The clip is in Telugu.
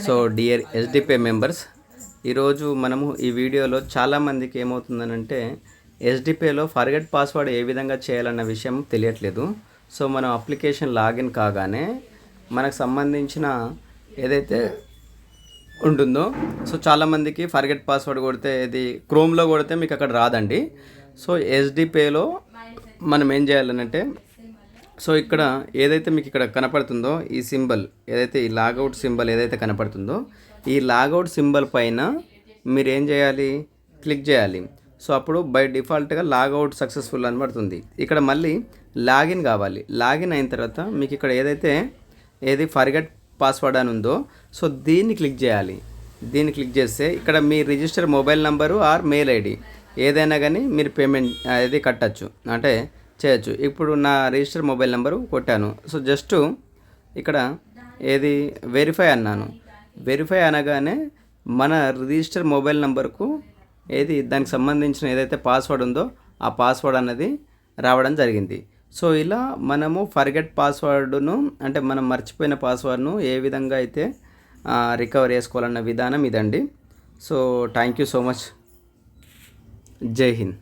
సో డియర్ ఎస్డిపే మెంబర్స్ ఈరోజు మనము ఈ వీడియోలో చాలామందికి ఏమవుతుందనంటే ఎస్డిపేలో ఫర్గెట్ పాస్వర్డ్ ఏ విధంగా చేయాలన్న విషయం తెలియట్లేదు. సో మనం అప్లికేషన్ లాగిన్ కాగానే మనకు సంబంధించిన ఏదైతే ఉంటుందో సో చాలామందికి ఫర్గెట్ పాస్వర్డ్ కొడితే ఇది క్రోమ్లో కొడితే మీకు అక్కడ రాదండి. సో ఎస్డిపేలో మనం ఏం చేయాలనంటే సో ఇక్కడ ఏదైతే మీకు ఇక్కడ కనపడుతుందో ఈ సింబల్ ఏదైతే ఈ లాగౌట్ సింబల్ ఏదైతే కనపడుతుందో ఈ లాగౌట్ సింబల్ పైన మీరు ఏం చేయాలి? క్లిక్ చేయాలి. సో అప్పుడు బై డిఫాల్ట్గా లాగౌట్ సక్సెస్ఫుల్ అని పడుతుంది. ఇక్కడ మళ్ళీ లాగిన్ కావాలి. లాగిన్ అయిన తర్వాత మీకు ఇక్కడ ఏదైతే ఏది ఫర్గెట్ పాస్వర్డ్ అని ఉందో సో దీన్ని క్లిక్ చేయాలి. దీన్ని క్లిక్ చేస్తే ఇక్కడ మీ register mobile number or mail ID ఏదైనా కానీ మీరు పేమెంట్ అది కట్టచ్చు. అంటే చేయొచ్చు. ఇప్పుడు నా రిజిస్టర్ మొబైల్ నెంబరు కొట్టాను. సో జస్ట్ ఇక్కడ ఏది వెరిఫై అన్నాను. వెరిఫై అనగానే మన రిజిస్టర్ మొబైల్ నెంబర్కు ఏది దానికి సంబంధించిన ఏదైతే పాస్వర్డ్ ఉందో ఆ పాస్వర్డ్ అన్నది రావడం జరిగింది. సో ఇలా మనము ఫర్గెట్ పాస్వర్డ్ను అంటే మనం మర్చిపోయిన పాస్వర్డ్ను ఏ విధంగా అయితే రికవర్ చేసుకోవాలన్న విధానం ఇదండి. So thank you so much. Jai Hind.